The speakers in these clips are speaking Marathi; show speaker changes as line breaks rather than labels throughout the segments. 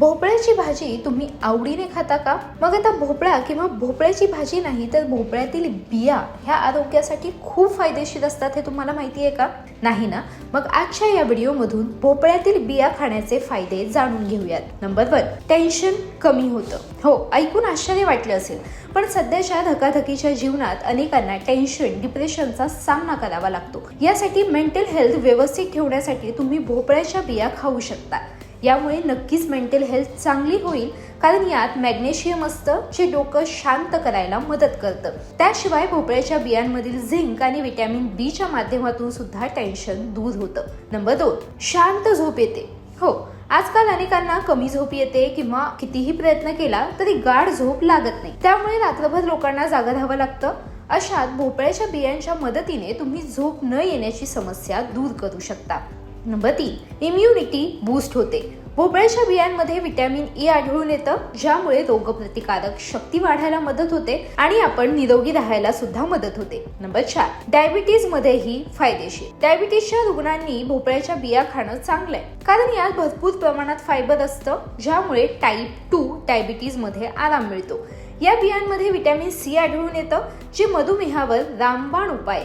भोपळ्याची भाजी तुम्ही आवडीने खाता का? मग आता भोपळा किंवा भोपळ्याची भाजी नाही तर भोपळ्यातील बिया ह्या आरोग्यासाठी खूप फायदेशीर असतात हे तुम्हाला माहिती आहे का? नाही ना? मग आजच्या या व्हिडिओमधून भोपळ्यातील बिया खाण्याचे फायदे जाणून घेऊयात. नंबर वन टेन्शन कमी होतं. हो ऐकून आश्चर्य वाटलं असेल. पण सध्याच्या धकाधकीच्या जीवनात अनेकांना टेन्शन डिप्रेशनचा सामना करावा लागतो. यासाठी मेंटल हेल्थ व्यवस्थित ठेवण्यासाठी तुम्ही भोपळ्याच्या बिया खाऊ शकता. यामुळे नक्कीच मेंटल हेल्थ चांगली होईल कारण यात मॅग्नेशियम असतं जे डोकं शांत करायला मदत करतं. त्याशिवाय भोपळ्याच्या बियांमधील झिंक आणि विटॅमिन बीच्या माध्यमातून सुद्धा टेन्शन दूर होतं. नंबर दोन शांत झोप येते. हो आजकाल अनेकांना कमी झोप येते किंवा कितीही प्रयत्न केला तरी गाढ झोप लागत नाही. त्यामुळे रात्रभर लोकांना जागा राहावं लागतं. अशात भोपळ्याच्या बियांच्या मदतीने तुम्ही झोप न येण्याची समस्या दूर करू शकता. नंबर तीन इम्युनिटी बूस्ट होते. भोपळ्याच्या बियांमध्ये विटॅमिन ई e आढळून येतं ज्यामुळे रोगप्रतिकारक शक्ती वाढायला मदत होते आणि आपण निरोगी राहायला सुद्धा मदत होते. नंबर चार डायबिटीज मध्येही फायदेशीर. डायबिटीजच्या रुग्णांनी भोपळ्याच्या बिया खाणं चांगलं आहे कारण यात भरपूर प्रमाणात फायबर असतं ज्यामुळे टाईप टू डायबिटीजमध्ये आराम मिळतो. या बियांमध्ये विटॅमिन सी आढळून येतं जे मधुमेहावर रामबाण उपाय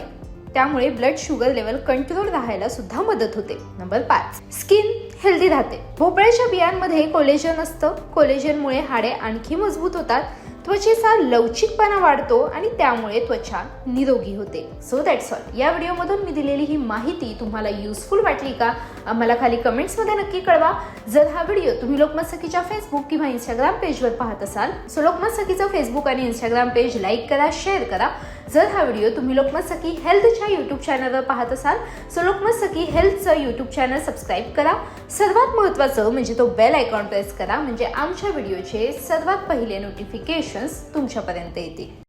त्यामुळे ब्लड शुगर लेवल कंट्रोल राहायला सुद्धा मदत होते. नंबर पाच. स्किन हेल्दी राहते. भोपळ्याच्या बियांमध्ये कोलेजन असतं. कोलेजनमुळे हाडे आणखी मजबूत होतात. त्वचेचा लवचिकपणा वाढतो आणि त्यामुळे त्वचा निरोगी होते. सो दॅट्स ऑल या व्हिडिओमधून मी दिलेली ही माहिती तुम्हाला युजफुल वाटली का? मला खाली कमेंट्समध्ये नक्की कळवा. जर हा व्हिडिओ तुम्ही लोकमत सखीच्या फेसबुक किंवा इंस्टाग्राम पेजवर पाहत असाल सो लोकमत सखीचं फेसबुक आणि इंस्टाग्राम पेज लाईक करा शेअर करा. जर हा व्हिडिओ तुम्ही लोकमत सखी हेल्थच्या यूट्यूब चॅनलवर पाहत असाल सो लोकमत सखी हेल्थचं यूट्यूब चॅनल सबस्क्राईब करा. सर्वात महत्त्वाचं म्हणजे तो बेल आयकॉन प्रेस करा म्हणजे आमच्या व्हिडिओचे सर्वात पहिले नोटिफिकेशन्स तुमच्यापर्यंत येतील.